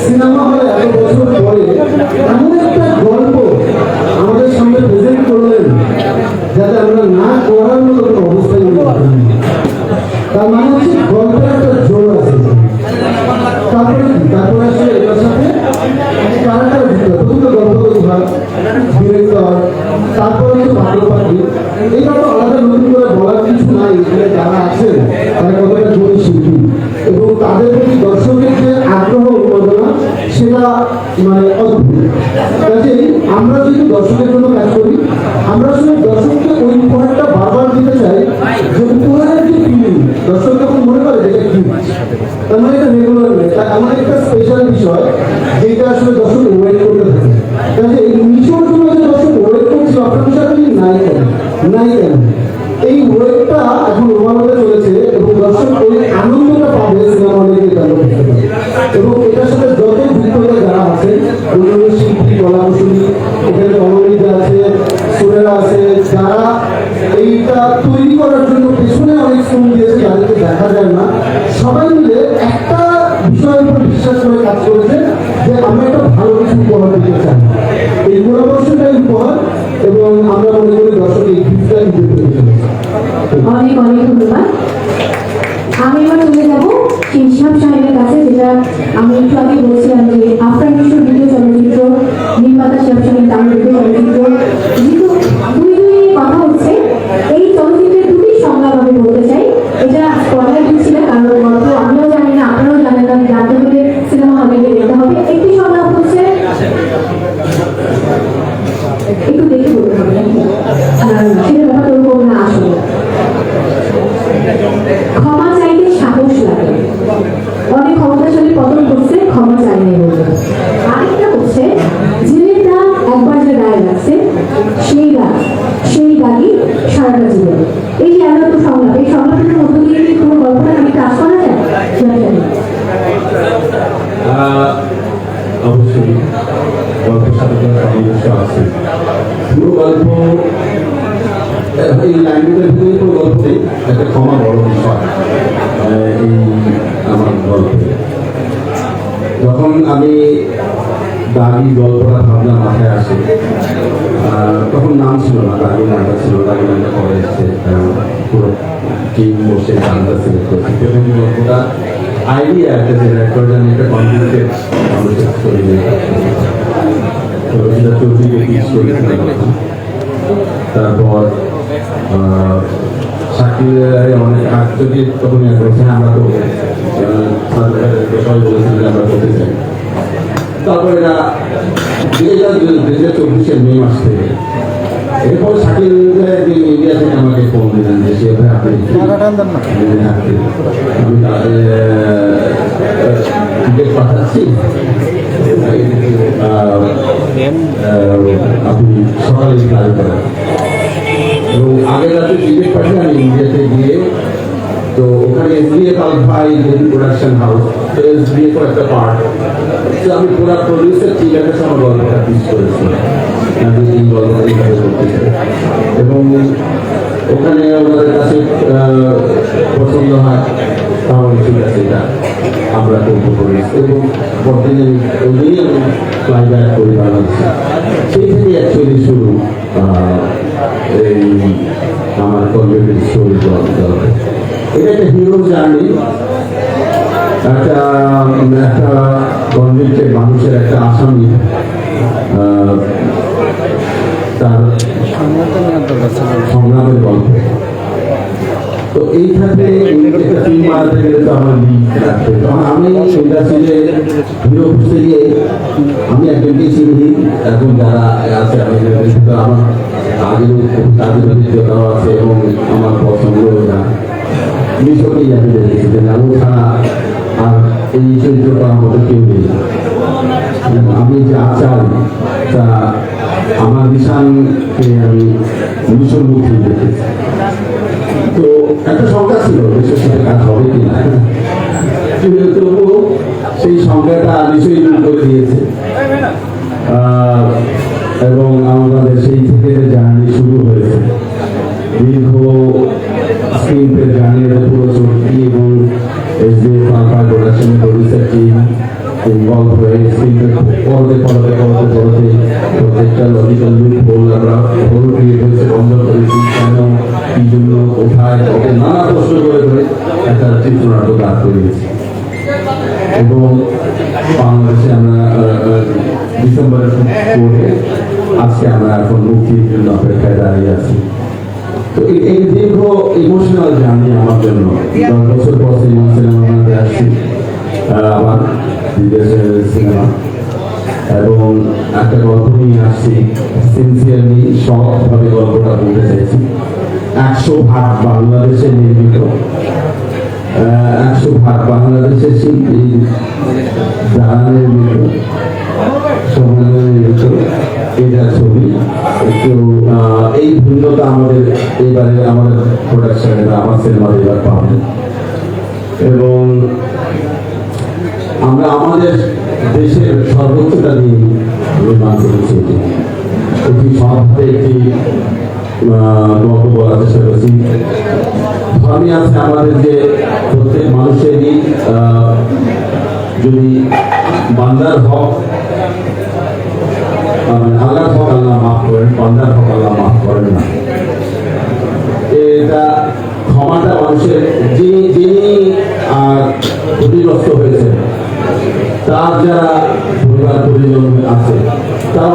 Cinema হলে এত বছর পরে এমন একটা গল্প আমাদের সামনে প্রেজেন্ট করলেন যাতে আমরা না করার মতো অবস্থায়। তার মানে হচ্ছে গল্পের একটা জোর আছে। তারপরে তারপরে আসলে এটার সাথে ক্যারেক্টার দিতে হবে প্রথমে গল্প বিভাগ ডিরেক্টর তারপরে হচ্ছে ভালো পাখি এটা তো আলাদা নতুন করে বলার কিছু নাই। এখানে যারা আছেন, তারা কতটা জমি শিল্পী এবং তাদের প্রতি উন্মাদনা সেটা মানে অদ্ভুত। আমরা যদি দর্শকের জন্য কাজ করি, আমরা আসলে দর্শককে ওই উপহারটা বারবার দিতে চাই যে উপহারের যে ফিলিং দর্শক যখন মনে করে যে এটা কি তার মানে এটা রেগুলার নয় এমন একটা স্পেশাল বিষয়, যেটা আসলে তৈরি করার জন্য পেছনে অনেক শ্রম দিয়েছে, যাদেরকে দেখা যায় না। সবাই মিলে একটা বিষয়ের উপর বিশ্বাস করে কাজ করেছে যে আমরা একটা ভালো কিছু উপহার দিতে চাই। এই পরামর্শটাই উপহার এবং আমরা মনে করি দর্শক এই গিফটটা দিতে অনেক অনেক ধন্যবাদ। আমি এবার চলে যাব সেই সাহেবের কাছে, যেটা আমি একটু আগে বলছিলাম যে আফটার মিশর দ্বিতীয় গল্প এই ল্যাঙ্গুয়েজের ভিতরে কোনো গল্প একটা ক্ষমা বড় বিষয় এই আমার গল্পে। যখন আমি দাগি গল্পটা ভাবনা মাথায় আসে তখন নাম ছিল না দাগি নামটা ছিল দাগি নামটা পরে এসছে পুরো টিম বসে গানটা সিলেক্ট করেছি। গল্পটা আইডিয়া একটা যে রেকর্ড আমি একটা কম্পিউটার মানুষের নিয়ে তো সেটা করেছিলাম তখন। তারপর সাকিবের অনেক আগ থেকে তখন করেছে হ্যাঁ, আমরা তো সবাই বলেছিলেন যে আমরা করতে চাই। তারপর এটা দুই হাজার চব্বিশের মে মাস থেকে। এরপর শাকিল যে ইন্ডিয়া থেকে আমাকে ফোন দিলেন যে সে ভাই আপনি আমি টিকিট আহ, আহ, আপনি সকালে কাজ করেন। এবং আগের রাতে টিকিট পাঠিয়ে আমি ইন্ডিয়াতে গিয়ে তো ওখানে এসবিএ পাল ভাই যেহেতু প্রোডাকশন হাউস তো এসবিএ তো একটা পার্ট তো আমি পুরো প্রডিউসার টিমের সঙ্গে গল্পটা পিস করেছি। আমি এই গল্পটা এবং ওখানে ওনাদের কাছে পছন্দ হয়, তাহলে ঠিক আছে, এটা আমরা করব করি এবং পরদিনে ওই আমি ফ্লাই ব্যাক করি বাংলাদেশে সেই থেকে অ্যাকচুয়ালি শুরু এই আমার কনভেন্টের স্টোরি এটা একটা হিরো জার্নি একটা একটা কনভিক্টেড মানুষের একটা আসামি আহ, তার সংগ্রামের গল্প। একটা ফিল্ম বানাতে তো হবে। তখন আমি ইন্ডাস্ট্রিতে গিয়ে আমি একজনকে চিনি। এখন যারা আছে, আমি এদের সাথে আমার আছে এবং আমার পছন্দ না। আমি যে ছাড়া আর এই চরিত্রটা আমাদের কেউ নেই। আমি যা চাই, তা আমার নিশানকে আমি মিশনমুখী দেখেছি তো একটা সংখ্যা ছিল দেশের সাথে কাজ হবে কি না। কিন্তু তবুও সেই সংখ্যাটা নিশ্চয়ই দূর করে দিয়েছে। এবং আমাদের সেই থেকে জার্নি শুরু হয়েছে। দীর্ঘ স্ক্রিন জার্নি পুরো চলতি এবং S D F production producer team involve হয়ে স্ক্রিনে পরতে পরতে পরতে পরতে প্রত্যেকটা লজিক্যাল লুপ হোল আমরা হোল ক্রিয়েট হয়েছে বন্ধ করেছি কেন? কি জন্য? কোথায়? কত নানা প্রশ্ন করে করে একটা চিত্রনাট্য দাঁড় করিয়েছি। এবং বাংলাদেশে আমরা ডিসেম্বরের পরে আজকে আমরা এখন মুক্তির জন্য অপেক্ষায় দাঁড়িয়ে আছি। তো এই দীর্ঘ ইমোশনাল জার্নি আমার জন্য। দশ বছর পর সিনেমা সিনেমা আসছি। আবার বিদেশের সিনেমা এবং একটা গল্প নিয়ে আসছি। সিনসিয়ারলি সৎভাবে গল্পটা বলতে চাইছি। একশো ভাগ বাংলাদেশে নির্মিত। একশো ভাগ বাংলাদেশের শিল্পী যারা নির্মিত নির্মিত। এটা ছবি। একটু এই ভিন্নতা আমাদের, এবারে আমাদের প্রোডাকশনে আমার সিনেমাতে এবার পাবেন। এবং আমরা আমাদের দেশের সর্বোচ্চটা নিয়ে নির্মাণ করেছি। এটি সবভাবে একটি বলার চেষ্টা করেছি। ধর্মে আছে আমাদের যে প্রত্যেক মানুষেরই যদি বান্দার হক মানে আল্লাহর হক আল্লাহ মাফ করেন, বান্দার হক আল্লাহ মাফ করেন না।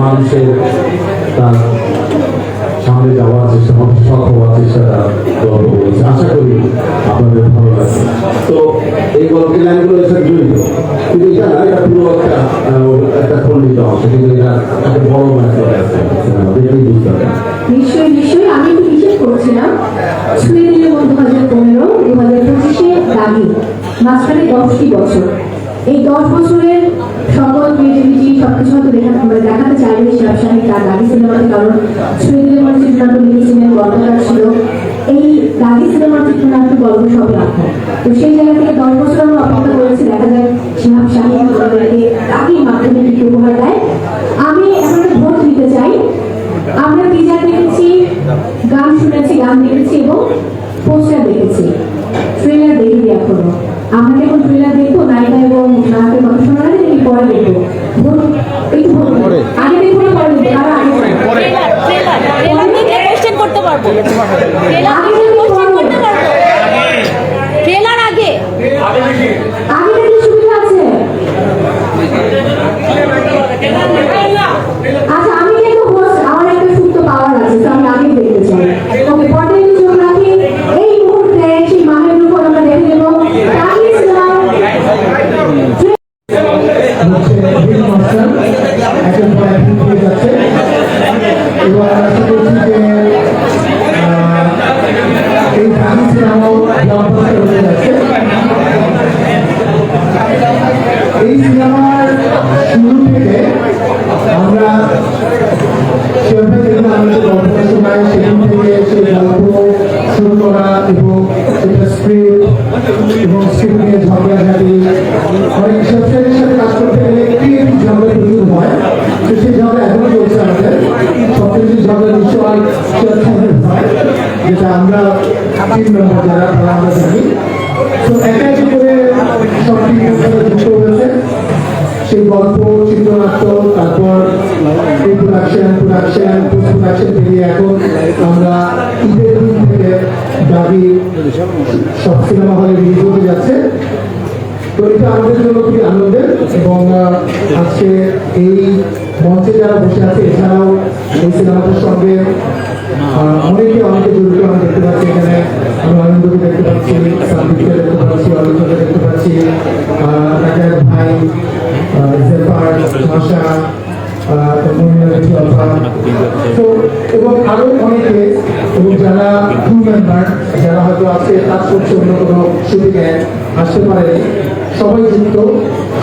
মানুষের তার সামনে যাওয়ার চেষ্টা সৎ হওয়ার চেষ্টা গল্প বলেছে। আশা করি আপনাদের ভালো লাগবে। তো এই গল্পের লাইনগুলো এসে জড়িত কিন্তু এটা না, এটা পুরো একটা একটা খণ্ডিত অংশ কিন্তু এটা একটা বড় ম্যাটার আছে বুঝতে হবে। নিশ্চয়ই নিশ্চয়ই। আমি করছিলাম দু হাজার পনেরো দু হাজার পঁচিশে দাবি মাঝখানে দশটি বছর। দশ বছরের সকল ক্রিয়েটিভিটি সবকিছু দেখাতে মানে দেখাতে শিরাব শাহিদ তার দাগি সিনেমাতে, কারণ দিলে মনে চিত্রনাট্য লিখেছিলেন গল্পটা ছিল। এই দাগি সিনেমার চিত্রনাট্য গল্প সব রাখা তো সেই জায়গা থেকে দশ বছর আমরা অপেক্ষা করেছি, দেখা যায় শিহাব শাহিদ আমাদেরকে মাধ্যমে কি উপহার দেয়। আমি এখন ভোট দিতে চাই। আমরা টিজার দেখেছি, গান শুনেছি, গান দেখেছি এবং পোস্টার দেখেছি। ট্রেলার দেখিনি এখনও। আমরা এখন ট্রেলার দেখব নায়িকা এবং নায়কের কথা শোনা লাগে নাকি পরে দেখব ভোট- একটু ভোট দিই। আগে দেখব না পরে দেখব কারা আগে দেখব? ট্রেলার ট্রেলার ট্রেলার দেখে কোশ্চেন করতে পারব ট্রেলার আগে দেখে দেখব, কোশ্চেন পরে করতে পারব ট্রেলার আগে আগে দেখলে সুবিধা আছে আচ্ছা আমি যেহেতু হোস্ট আমার একটা সুপ্ত পাওয়ার আছে তো আমি আগে দেখতে চাই ওকে পর্দায় চোখ রাখি এই মুহূর্তে সেই মামের উপর আমরা দেখে নেব তাকিয়ে ছিলাম হচ্ছে বিল মাস্টার একের পর এক দিয়ে যাচ্ছে এবার আশা করছি যে আহ, এই গান সিনেমাও ব্লকবাস্টার হতে যাচ্ছে এই সিনেমার শুরু আমরা সেভাবে দেখলাম আমাদের গল্পটা শোনায় সেখান থেকে সেই গল্প শুরু করা এবং সেটা স্ক্রিপ্ট এবং স্ক্রিপ্ট নিয়ে ঝগড়াঝাটি। অনেক সবসাথে সাথে কাজ করতে গেলে ক্রিয়েটিভ ঝগড়া প্রচুর হয়, তো সেই ঝগড়া এখনও চলছে আমাদের। সবচেয়ে ঝগড়া নিশ্চয় হয় যেটা আমরা তিন নম্বর যারা আমরা জানি। সেই গল্প চিত্রনাট্য তারপর প্রোডাকশন প্রোডাকশন পোস্ট প্রোডাকশন পেরিয়ে এখন আমরা ঈদের দিন থেকে দাবি সব সিনেমা হলে রিলিজ হতে যাচ্ছে তো এটা আমাদের জন্য খুবই আনন্দের এবং আজকে এই মঞ্চে যারা বসে আছে এছাড়াও এই সিনেমাটার সঙ্গে অনেকে অনেকে জড়িত আমরা দেখতে পাচ্ছি এখানে আমি আনন্দকে দেখতে পাচ্ছি সাবিককে দেখতে পাচ্ছি অলিন্দকে দেখতে পাচ্ছি। আহ, ভাই জেফার তো এবং আরও অনেকে এবং যারা ক্রু মেম্বার যারা হয়তো আজকে কাজ করছে অন্য কোনো শুটিংয়ে আসতে পারে সবাই যুক্ত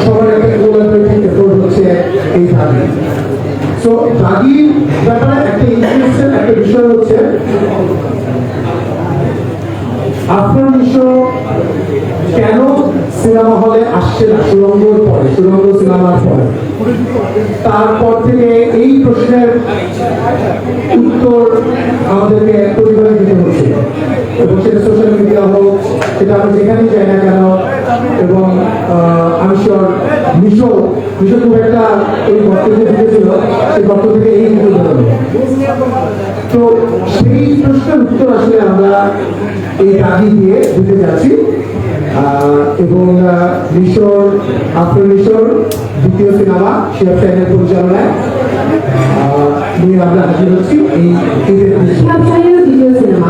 সবার একটা কোলাবোরেটিভ এফোর্ট হচ্ছে এই দাবি। সো দাগির ব্যাপারে একটা ইন্টারেস্টের একটা বিষয় হচ্ছে আপনার বিষয় কেন সিনেমা হলে আসছে না? পরে সুরঙ্গ সিনেমার পরে। তারপর থেকে এই প্রশ্নের উত্তর আমাদেরকে পরিবারে দিতে হচ্ছে। এবং সেটা সোশ্যাল মিডিয়া হোক, সেটা আমি যেখানেই যাই না কেন এবং আমি শিওর মিশো মিশো খুব একটা এই বক্তব্য দিতেছিল, সেই বক্তব্য থেকে এই উত্তর তো সেই প্রশ্নের উত্তর আসলে আমরা এই দাবি দিয়ে দিতে যাচ্ছি। এবং মিশর আফটার মিশর, দ্বিতীয় সিনেমা শেয়ার সাহেবের পরিচালনায় নিয়ে আমরা হাজির হচ্ছি এই দ্বিতীয় cinema.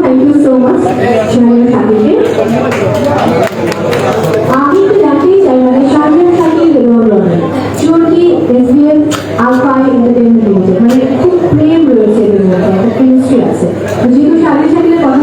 Thank you so much শাহিনের সাথীকে আমি তো জানতেই চাই মানে শাহিনের সাথী রোহন চলতি এসবিএল আলফা এন্টারটেনমেন্ট লিমিটেড মানে খুব প্রেম রয়েছে এদের মধ্যে, একটা কেমিস্ট্রি আছে। যেহেতু শাহিন সাথীর কথা